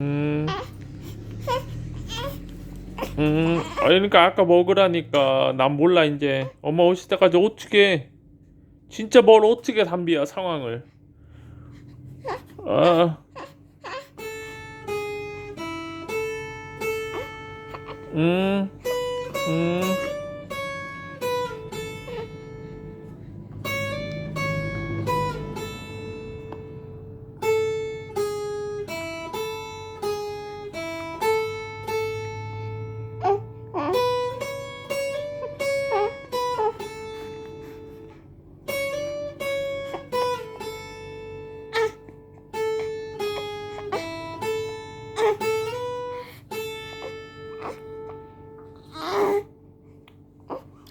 음. 음, 아, 그러니까 아까 먹으라니까. 난 몰라 이제. 엄마 오실 때까지 어떻게 진짜 뭘 어떻게 담비야 상황을. 아, 음, 음,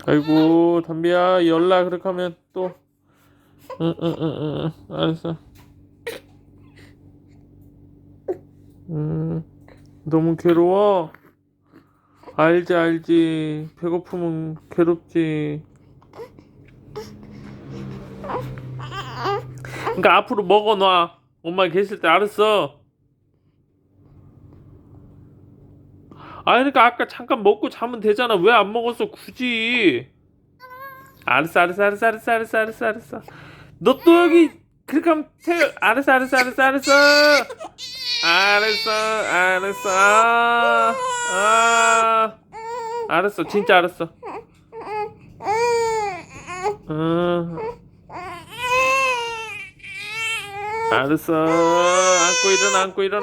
아이고 담비야 연락 그렇게 하면 또, 응, 응, 응, 응, 응, 알았어. 음, 너무 괴로워. 알지, 알지. 배고프면 괴롭지. 그러니까 앞으로 먹어놔. 엄마 계실 때 알았어. 아 그러니까 아까 잠깐 먹고 자면 되잖아. 왜 안 먹었어 굳이? 알았어, 알았어, 알았어, 알았어, 알았어, 알았어, 알았어. 너 또 여기 그렇게 하면 태 알았어, 알았어, 알았어, 알았어. 알았어, 알았어. 아, 알았어, 진짜 알았어. 응. 알았어. 안고 일어나, 안고 일어나.